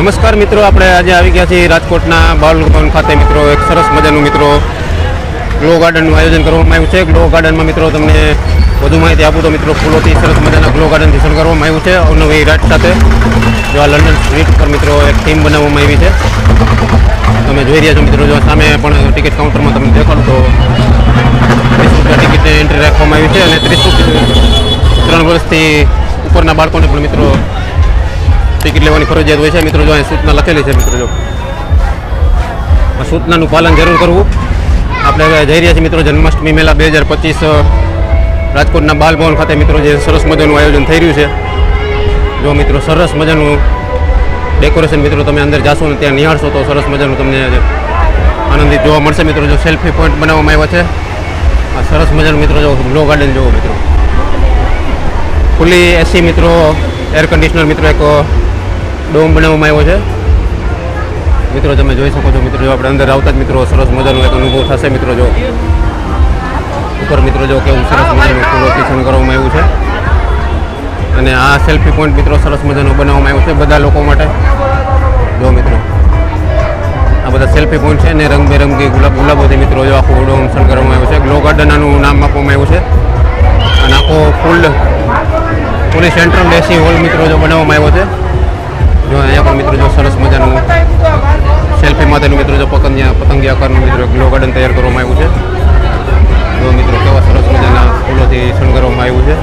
નમસ્કાર મિત્રો, આપણે આજે આવી ગયા છીએ રાજકોટના બાલ ખાતે. મિત્રો, એક સરસ મજાનું મિત્રો ગ્લો ગાર્ડનનું આયોજન કરવામાં આવ્યું છે. ગ્લો ગાર્ડનમાં મિત્રો, તમને વધુ માહિતી આપું તો મિત્રો, ફૂલોથી સરસ મજાના ગ્લો ગાર્ડનથી કરવામાં આવ્યું છે. અવનવી રાત સાથે જો આ લંડન સ્ટ્રીટ પર મિત્રો, એક થીમ બનાવવામાં આવી છે. તમે જોઈ રહ્યા છો મિત્રો, જો સામે પણ ટિકિટ કાઉન્ટરમાં તમને દેખાડું તો ત્રીસ રૂપિયા ટિકિટને એન્ટ્રી રાખવામાં આવી છે અને ત્રીસ ત્રણ વર્ષથી ઉપરના બાળકોને પણ મિત્રો ટિકિટ લેવાની ફરજિયાત હોય છે. મિત્રો, જો અહીં સૂચના લખેલી છે, મિત્રો, જો. સૂચનાનું પાલન જરૂર કરવું. આપણે હવે જઈ રહ્યા છીએ, મિત્રો, જન્માષ્ટમી મેળા બે હજાર પચીસ રાજકોટના બાલભવન ખાતે, મિત્રો, જે સરસ મજાનું આયોજન થઈ રહ્યું છે. જો, મિત્રો, સરસ મજાનું ડેકોરેશન, મિત્રો, તમે અંદર જાશો ને ત્યાં નિહાળશો તો સરસ મજાનું તમને આનંદિત જોવા મળશે. મિત્રો, જો સેલ્ફી પોઈન્ટ બનાવવામાં આવ્યા છે. આ સરસ મજાનું, મિત્રો, જો ગ્લો ગાર્ડન જોવો, મિત્રો. ખુલ્લી એસી, મિત્રો, એર કન્ડિશનર, મિત્રો, એક ડોમ બનાવવામાં આવ્યો છે. મિત્રો તમે જોઈ શકો છો મિત્રો જો આપણે અંદર આવતા જ મિત્રો સરસ મજાનો એક અનુભવ થશે મિત્રો જો. ઉપર મિત્રો જો કેવું સરસ મજાનું ફૂલોથી કરવામાં આવ્યું છે. અને આ સેલ્ફી પોઈન્ટ મિત્રો સરસ મજાનો બનાવવામાં આવ્યો છે બધા લોકો માટે. જો મિત્રો. આ બધા સેલ્ફી પોઈન્ટ છે ને રંગબેરંગી ગુલાબ ગુલાબોથી મિત્રો જો આખું ડોમ કરવામાં આવ્યું છે. ગ્લો ગાર્ડન આનું નામ આપવામાં આવ્યું છે. અને આખો full police central AC hall મિત્રો જો બનાવવામાં આવ્યો છે. જો અહીંયા પણ મિત્રો જો સરસ મજાનું સેલ્ફી માટેનું મિત્રો જો પતંગિયા પતંગિયા આકારનું મિત્રો ગ્લો ગાર્ડન તૈયાર કરવામાં આવ્યું છે. જો મિત્રો કેવા સરસ મજાના ફૂલોથી શણગારવામાં આવ્યું છે.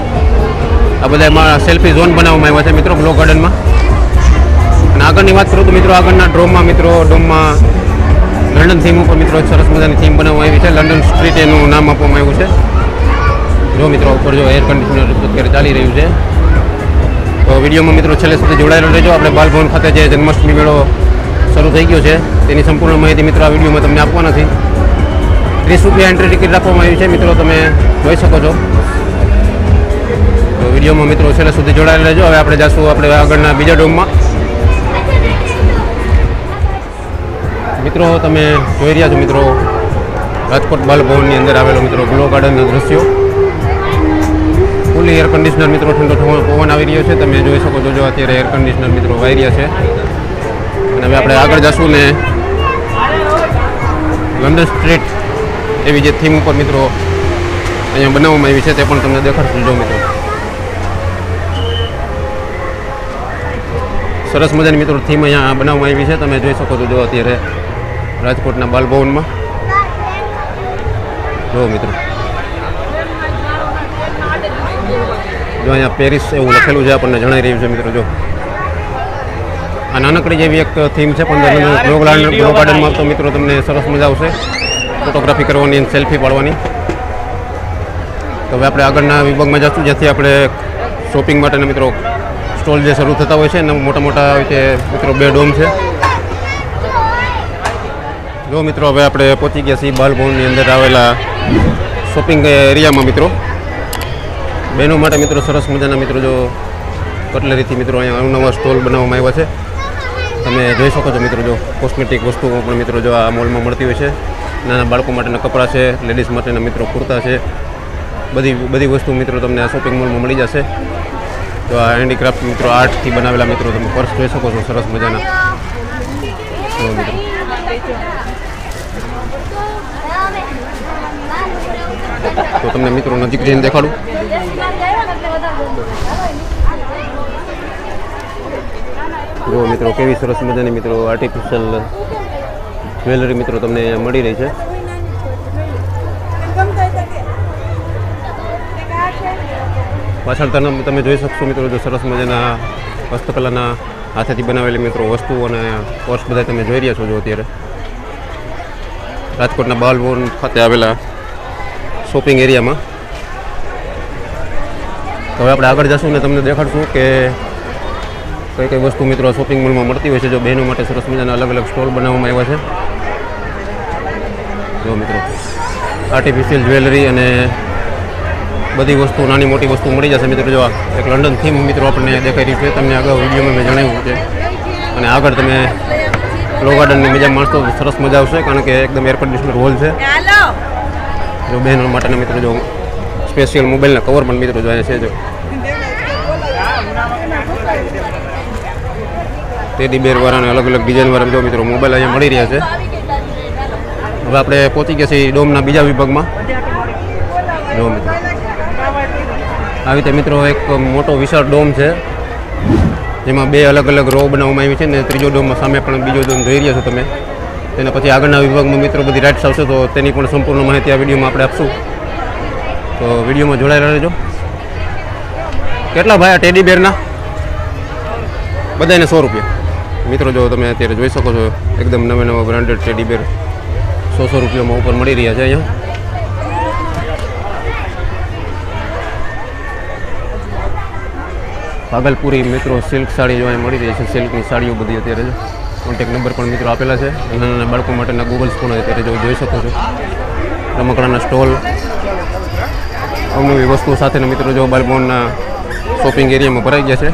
આ બધા એમાં સેલ્ફી ઝોન બનાવવામાં આવ્યા છે મિત્રો ગ્લો ગાર્ડનમાં અને આગળની વાત કરું તો મિત્રો આગળના ડ્રોમમાં મિત્રો ડોમમાં લંડન થીમ ઉપર મિત્રો સરસ મજાની થીમ બનાવવામાં આવી છે. લંડન સ્ટ્રીટ એનું નામ આપવામાં આવ્યું છે. જો મિત્રો ઉપર જો એર કન્ડિશનર અત્યારે ચાલી રહ્યું છે. તો વિડીયોમાં મિત્રો છેલ્લે સુધી જોડાયેલો રહેજો. આપણે બાલભવન ખાતે જે જન્માષ્ટમી મેળો શરૂ થઈ ગયો છે, તેની સંપૂર્ણ માહિતી મિત્રો આ વિડીયોમાં તમને આપવાના નથી ત્રીસ રૂપિયા એન્ટ્રી ટિકિટ રાખવામાં આવી છે, મિત્રો તમે જોઈ શકો છો. તો વિડીયોમાં મિત્રો છેલ્લે સુધી જોડાયેલા રહેજો. હવે આપણે જઈશું આપણે આગળના બીજા ડોમમાં. મિત્રો, તમે જોઈ રહ્યા છો મિત્રો, રાજકોટ બાલભવનની અંદર આવેલો મિત્રો ગ્લો ગાર્ડનના દ્રશ્યો. ફૂલી એર કન્ડિશનર મિત્રો ઠંડો પવન આવી રહ્યો છે. તમે જોઈ શકો છો જો અત્યારે એર કન્ડિશનર મિત્રો વાઈ રહ્યા છે. અને હવે આપણે આગળ જશું ને લંડન સ્ટ્રીટ એવી જે થીમ ઉપર મિત્રો અહીંયા બનાવવામાં આવી છે તે પણ તમને દેખાડશું. જો મિત્રો. સરસ મજાની મિત્રો થીમ અહીંયા બનાવવામાં આવી છે. તમે જોઈ શકો છો જો અત્યારે રાજકોટના બાલભવનમાં. જો મિત્રો. જો અહીંયા પેરિસ એવું લખેલું છે આપણને જણાઈ રહ્યું છે મિત્રો જો. આ નાનકડી જેવી એક થીમ છે પણ ગ્લો ગાર્ડન ગ્લો ગાર્ડનમાં તો મિત્રો તમને સરસ મજા આવશે. ફોટોગ્રાફી કરવાની અને સેલ્ફી પાડવાની. તો હવે આપણે આગળના વિભાગમાં જશું જ્યાંથી આપણે શોપિંગ માટેના મિત્રો સ્ટોલ જે શરૂ થતા હોય છે ને મોટા મોટા રીતે મિત્રો બે ડોમ છે. જો મિત્રો હવે આપણે પહોંચી ગયા છીએ બાલભવનની અંદર આવેલા શોપિંગ એરિયામાં મિત્રો. બહેનો માટે મિત્રો સરસ મજાના મિત્રો જો કટલેરીથી મિત્રો અહીંયા અવનવા સ્ટોલ બનાવવામાં આવ્યા છે. તમે જોઈ શકો છો મિત્રો જો કોસ્મેટિક વસ્તુઓ પણ મિત્રો જો આ મોલમાં મળતી હોય છે. નાના બાળકો માટેના કપડાં છે, લેડીઝ માટેના મિત્રો કુર્તા છે. બધી બધી વસ્તુ મિત્રો તમને આ શોપિંગ મોલમાં મળી જશે. તો આ હેન્ડીક્રાફ્ટ મિત્રો આર્ટથી બનાવેલા મિત્રો તમે પર્સ જોઈ શકો છો, સરસ મજાના. મિત્રો. તો તમને મિત્રો નજીક જઈને દેખાડું. જો મિત્રો, કેવી સરસ મજાની મિત્રો આર્ટિફિશિયલ જ્વેલરી મિત્રો તમને મળી રહી છે. પાછળ તમે તમે જોઈ શકશો મિત્રો, જો સરસ મજાના હસ્તકલાના હાથેથી બનાવેલી મિત્રો વસ્તુઓ અને પર્સ બધા તમે જોઈ રહ્યા છો જો અત્યારે. રાજકોટના બાલભવન ખાતે આવેલા શોપિંગ એરિયામાં. તો હવે આપણે આગળ જશું ને તમને દેખાડશું કે કઈ કઈ વસ્તુ મિત્રો શોપિંગ મોલમાં મળતી હોય છે, જો બહેનો માટે સરસ મજાના અલગ અલગ સ્ટોલ બનાવવામાં આવ્યા છે. જો મિત્રો આર્ટિફિશિયલ જ્વેલરી અને બધી વસ્તુ, નાની મોટી વસ્તુ મળી જશે મિત્રો. જો એક લંડન થીમ મિત્રો આપણને દેખાઈ રહ્યું છે, તમને અગાઉ વિડીયોમાં મેં જણાવ્યું છે. અને આગળ તમે લો ગાર્ડનની મજા માણસો સરસ મજા આવશે, કારણ કે એકદમ એર કન્ડિશનર હોલ છે. જો બહેનો માટેના મિત્રો જો સ્પેશિયલ મોબાઈલના કવર પણ મિત્રો જોઈએ છે જો. તેથી બેર વાળાને અલગ અલગ ડિઝાઇન વાળા જો મિત્રો મોબાઈલ અહીંયા મળી રહ્યા છે. હવે આપણે પહોંચી ગયા છીએ ડોમના બીજા વિભાગમાં. જો મિત્રો. આવી રીતે મિત્રો એક મોટો વિશાળ ડોમ છે. જેમાં બે અલગ અલગ રો બનાવવામાં આવી છે ને ત્રીજો ડોમમાં સામે પણ બીજો ડોમ જોઈ રહ્યા છો તમે. તેના પછી આગળના વિભાગમાં મિત્રો બધી રાઇટ્સ આવશે તો તેની પણ સંપૂર્ણ માહિતી આ વિડીયોમાં આપણે આપશું. તો વિડીયોમાં જોડાયેલા રહેજો. કેટલા ભાઈ આ ટેડી બેરના બધાને સો રૂપિયા. મિત્રો, જો તમે અત્યારે જોઈ શકો છો, એકદમ નવા નવા બ્રાન્ડેડ ટેડી બેર સો સો રૂપિયામાં ઉપર મળી રહ્યા છે અહીંયા. ભાગલપુરી મિત્રો સિલ્ક સાડી જો અહીં મળી રહી છે સિલ્કની સાડીઓ બધી અત્યારે કોન્ટેક નંબર પણ મિત્રો આપેલા છે. નાના નાના બાળકો માટેના ગૂગલ પણ અત્યારે જો જોઈ શકો છો. રમકડાના સ્ટોલ અવનવી વસ્તુઓ સાથેના મિત્રો જો બાલભવનના શોપિંગ એરિયામાં ભરાઈ ગયા છે.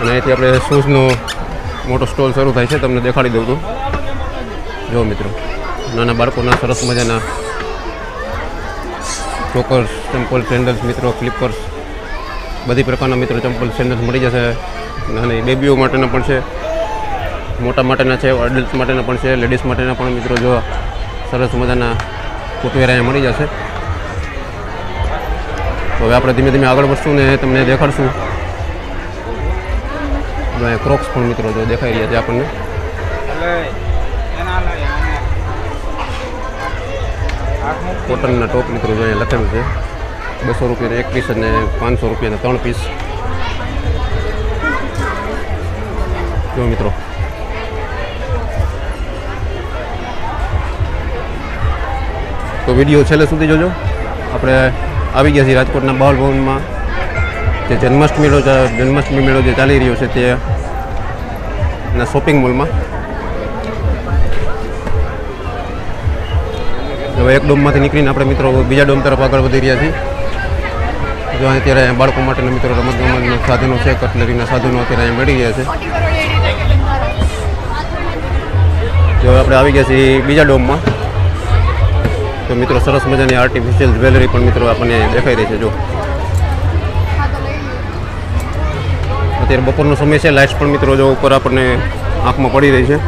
અને અહીંથી આપણે શૂઝનો મોટો સ્ટોલ શરૂ થાય છે. તમને દેખાડી દઉં તું. જો મિત્રો, નાના બાળકોના સરસ મજાના ચોકર્સ, ચંપલ સેન્ડલ્સ મિત્રો ક્લિપર્સ બધી પ્રકારના મિત્રો ચંપલ સેન્ડલ્સ મળી જશે. નાની બેબીઓ માટેના પણ છે. મોટા માટેના છે એડલ્ટ માટેના પણ છે લેડીઝ માટેના પણ મિત્રો જો સરસ મજાના ફૂટવેર અહીંયા મળી જશે. તો હવે આપણે ધીમે ધીમે આગળ વધશું ને તમને દેખાડશું. અહીંયા ક્રોક્સ પણ મિત્રો જો દેખાઈ રહ્યા છે આપણને. કોટનના ટોપ મિત્રો જો અહીંયા લખેલું છે. બસો રૂપિયાના એક પીસ અને પાંચસો રૂપિયાના ત્રણ પીસ જો મિત્રો તો વીડિયો છેલ્લે સુધી જોજો. આપણે આવી ગયા છીએ રાજકોટના બાલ ભવનમાં જે જન્માષ્ટમી મેળો જન્માષ્ટમી મેળો જે ચાલી રહ્યો છે તે એના શોપિંગ મોલમાં હવે એક ડોમમાંથી નીકળીને આપણે મિત્રો બીજા ડોમ તરફ આગળ વધી રહ્યા છીએ. જો અત્યારે બાળકો માટેના મિત્રો રમત ગમતના સાધનો છે, કટલરીના સાધનો અત્યારે અહીંયા મળી રહ્યા છે. જો આપણે આવી ગયા છીએ બીજા ડોમમાં. તો મિત્રો સરસ મજાની આર્ટિફિશિયલ જ્વેલરી પણ મિત્રો આપણને દેખાઈ રહી છે, જો. અત્યારે બપોરનો સમય છે લાઇટ્સ પણ મિત્રો જો ઉપર આપણને આંખમાં પડી રહી છે.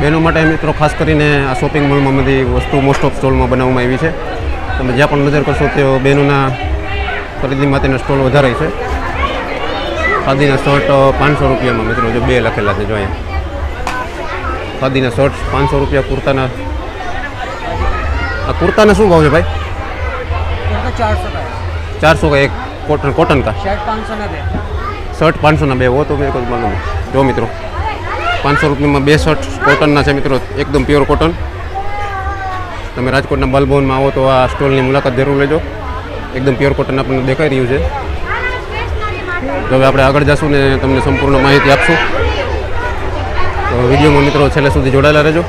બહેનો માટે મિત્રો ખાસ કરીને આ શોપિંગ મોલમાં બધી વસ્તુ મોસ્ટ ઓફ સ્ટોલમાં બનાવવામાં આવી છે. તમે જ્યાં પણ નજર કરશો તે બહેનોના ખરીદી માટેના સ્ટોલ વધારે છે. ખાદીના શર્ટ પાંચસો રૂપિયામાં મિત્રો જો બે લખેલા છે જો અહીંયા. ખાદીના શર્ટ પાંચસો રૂપિયા કુર્તાના. આ કુર્તાના શું ભાવ છે ભાઈ? ચારસો કા એક કોટન કોટન કા? શર્ટ પાંચસોના બે. હો તો મેં કોઈ માલુમ જો મિત્રો પાંચસો રૂપિયામાં બે શર્ટ કોટનના છે મિત્રો એકદમ પ્યોર કોટન. તમે રાજકોટના બલબોનમાં આવો તો આ સ્ટોલની મુલાકાત જરૂર લેજો. એકદમ પ્યોર કોટન આપણને દેખાઈ રહ્યું છે. તો હવે આપણે આગળ જશું ને તમને સંપૂર્ણ માહિતી આપશું તો વિડીયોમાં મિત્રો છેલ્લે સુધી જોડાયેલા રહેજો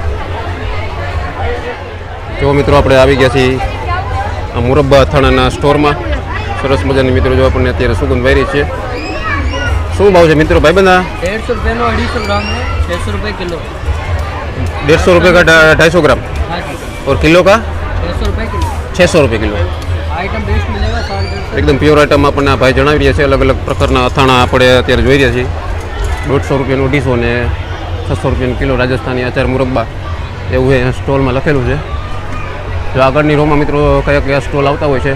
જો મિત્રો આપણે આવી ગયા છીએ આ મુરબ્બા અથાણાના સ્ટોરમાં સરસ મજાની મિત્રો જો આપણને અત્યારે સુગંધ વાયરી છે શું ભાવ છે મિત્રો ભાઈબંધા डेढ़ सौ रुपये में अढ़ी सौ ग्राम है छः सौ रुपये किलो डेढ़ सौ रुपये का ढाई सौ ग्राम हाँ जी और किलो का छः सौ रुपये किलो छः सौ रुपये किलो आइटम बेस्ट मिलेगा साढ़े डेढ़ सौ એકદમ પ્યોર આઈટમ આપણને આ ભાઈ જણાવી રહ્યા છે. અલગ અલગ પ્રકારના અથાણા આપણે અત્યારે જોઈ રહ્યા છીએ. દોઢસો રૂપિયાનું અઢીસો ને છસો રૂપિયાનું કિલો રાજસ્થાની આચાર મુરબ્બા. એવું એ સ્ટોલમાં લખેલું છે. જો આગળની રોમાં મિત્રો કયા કયા સ્ટોલ આવતા હોય છે,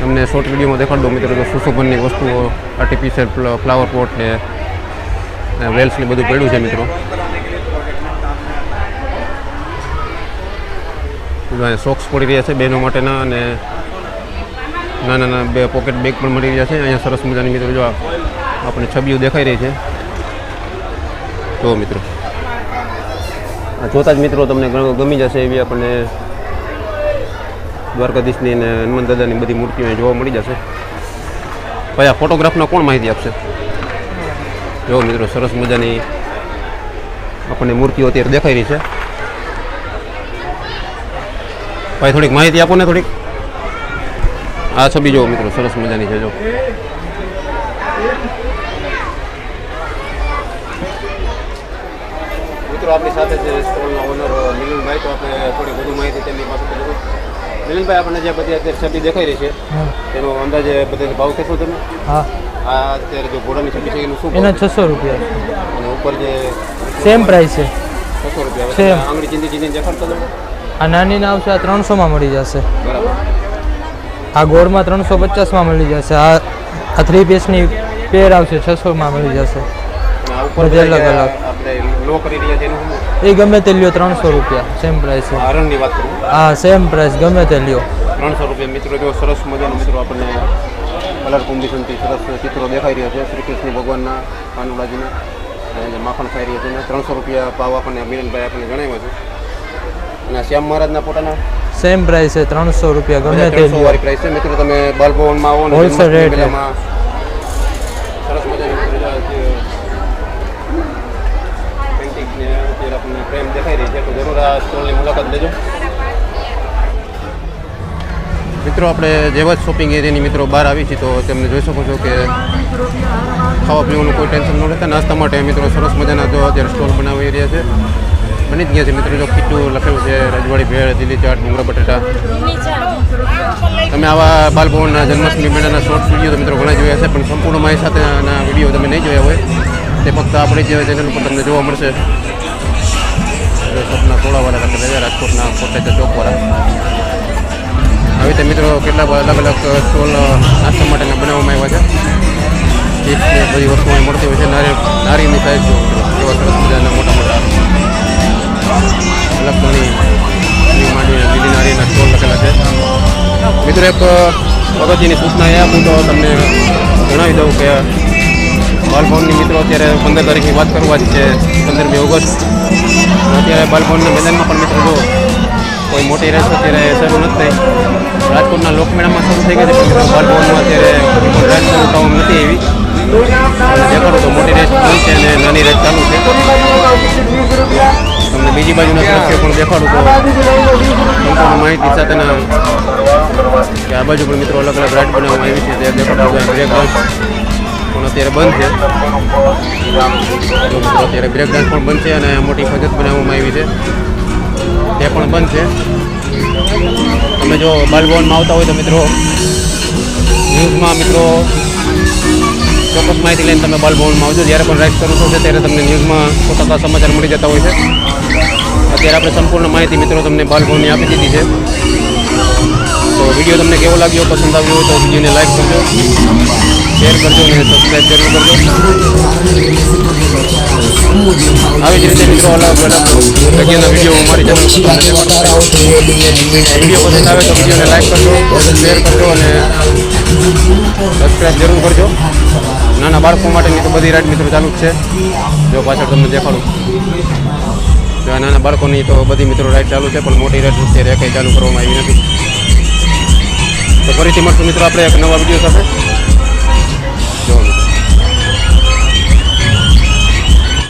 તમને શોર્ટ વિડીયોમાં દેખાડ દો મિત્રો, જો સુશોભનની વસ્તુઓ આર્ટિફિશિયલ ફ્લાવર પોટ ને વેલ્સ ને બધું પડ્યું છે મિત્રો. સોક્સ પડી રહ્યા છે બહેનો માટેના અને નાના નાના બે પોકેટ બેગ પણ મળી રહ્યા છે. અહીંયા સરસ મજાની મિત્રો જો આ આપણને છબીઓ દેખાઈ રહી છે. જો મિત્રો. આ જોતા જ મિત્રો તમને ગમી જશે એવી આપણને દ્વારકાધીશની અને હનુમાન દાદાની બધી મૂર્તિઓ જોવા મળી જશે. ભાઈ, આ ફોટોગ્રાફનો કોણ માહિતી આપશે? જો મિત્રો, સરસ મજાની આપણને મૂર્તિઓ અત્યારે દેખાઈ રહી છે. ભાઈ, થોડીક માહિતી આપો ને થોડીક. આ છબી જો મિત્રો સરસ મજાની છે જો. મિત્રો આપણી સાથે જે સ્ટોલના ઓનર તો આપણે થોડી વધુ માહિતી તેમની પાસે મિલનભાઈ આપણને જે બધી અત્યારે છબી દેખાઈ રહી છે તેનો અંદાજે બધાને ભાવ કહેશો તમે? હા. આ અત્યારે જો ઘોડાની છબી છે એનું શું એના છસો રૂપિયા અને ઉપર જે સેમ પ્રાઇસ છે. છસો રૂપિયા. આંગળી ચીંધી ચીંધી દેખાડતો તમે આ નાની આવશે આ ત્રણસોમાં મળી જશે. બરાબર. આ ગોળમાં ત્રણસો પચાસમાં મળી જશે. આ આ થ્રી પીસની પેર આવશે છસોમાં મળી જશે. અલગ શું? એ ગમે તે લ્યો ત્રણસો રૂપિયા સેમ પ્રાઇસ હા સેમ પ્રાઇસ ગમે તે લ્યો. ત્રણસો રૂપિયા. મિત્રો જો સરસ મજાનો મિત્રો આપણને કલર કોમ્બિનેશનથી સરસ ચિત્રો દેખાઈ રહ્યા છે. શ્રી કૃષ્ણ ભગવાનના કાનુડાજીના માખણ ખાઈ રહ્યા છે ત્રણસો રૂપિયા ભાવ આપણને મિલનભાઈ આપણને જણાવ્યો છે. અને શ્યામ મહારાજના પોતાના સેમ પ્રાઇસ છે ત્રણસો રૂપિયા ગમે તે વાળી પ્રાઇસ છે. મિત્રો તમે બાલભવનમાં આવો ને Wholesale જન્માષ્ટમી rate છે. મેળામાં સરસ મજાની મિત્રો જે પેઇન્ટિંગ ને અત્યારે આપણને પ્રેમ દેખાઈ રહી છે તો જરૂર આ સ્ટોલની મુલાકાત લેજો. મિત્રો આપણે જેવા જ શોપિંગ એરિયાની મિત્રો બહાર આવી છીએ તો તમને જોઈ શકો છો કે ખાવા પીવાનું કોઈ ટેન્શન ન રહેતા નાસ્તા માટે મિત્રો સરસ મજાના જો અત્યારે સ્ટોલ બનાવી રહ્યા છે. બની જ ગયા છે મિત્રો. જો ખીચું લખેલું છે, રજવાડી, ભેળ દિલ્હી ચાટ ડુંગરા બટેટા. તમે આવા બાલભવનના જન્માષ્ટમી મેળાના શોર્ટ વીડિયો મિત્રો ઘણા જોયા છે, પણ સંપૂર્ણ મારી સાથેના વીડિયો તમે નહીં જોયા હોય, તે ફક્ત આપણી જે ચેનલ ઉપર તમને જોવા મળશે. રાજકોટના લખેલા છે રાજકોટના કોટેચર ચોકવાળા આવી રીતે મિત્રો કેટલા અલગ અલગ સ્ટોલ નાસ્તા માટેના બનાવવામાં આવ્યા છે. ચિપ્સ બધી વસ્તુઓ મળતી હોય છે. નારી નારીની સાઈઝ જો એવા સરસ મજાના મોટા મોટા લખવાની માંડી લીલી નારીના સ્ટોલ લખેલા છે. મિત્રો એક અગત્યની સૂચના એ આપું તો તમને જણાવી દઉં કે બાલભવનની મિત્રો અત્યારે પંદર તારીખની વાત કરવા જ છે, પંદરમી ઓગસ્ટ. અત્યારે બાલભવનના મેદાનમાં પણ મિત્રો જો કોઈ મોટી રેસ અત્યારે શરૂ નથી થઈ. રાજકોટના લોકમેળામાં શરૂ થઈ ગઈ છે પણ બાલભવનમાં અત્યારે રેસ શરૂ થવામાં નથી એવી દેખાડો તો મોટી રેસ ચાલુ છે અને નાની રેસ ચાલુ છે. બીજી બાજુના દ્રશ્યો પણ દેખાડું તો માહિતી સાથેના કે આ બાજુ પણ મિત્રો અલગ અલગ રાઈડ બનાવવામાં આવી છે, તે બ્રેક ડાન્સ પણ અત્યારે બંધ છે. અત્યારે બ્રેક ડાન્સ પણ બંધ છે અને મોટી ફજત બનાવવામાં આવી છે. તે પણ બંધ છે. તમે જો બાલભવનમાં આવતા હોય તો મિત્રો ન્યૂઝમાં મિત્રો ચોક્કસ માહિતી લઈને તમે બાલભવનમાં આવજો. જ્યારે પણ રાઈડ શરૂ થશે ત્યારે તમને ન્યૂઝમાં ટકા સમાચાર મળી જતા હોય છે. અત્યારે આપણે સંપૂર્ણ માહિતી મિત્રો તમને બાલભવનની આપી દીધી છે. તો વીડિયો તમને કેવો લાગ્યો, પસંદ આવ્યો હોય તો વિડીયોને લાઈક કરજો શેર કરજો અને સબસ્ક્રાઈબ જરૂર કરજો. આવી જ રીતે મિત્રો અલગ અલગ જગ્યાના વીડિયો અમારી ચેનલ. વીડિયો પસંદ આવે તો વિડીયોને લાઈક કરજો શેર કરજો અને સબસ્ક્રાઈબ જરૂર કરજો. નાના બાળકો માટેની તો બધી રાઈડ મિત્રો ચાલુ જ છે. જો પાછળ તમને દેખાડું. નાના બાળકોની તો બધી મિત્રો રાઈડ ચાલુ છે, પણ મોટી રાઈડ અત્યારે કંઈ ચાલુ કરવામાં આવી નથી. તો ફરીથી મળશું મિત્રો, આપણે એક નવા વીડિયો સાથે.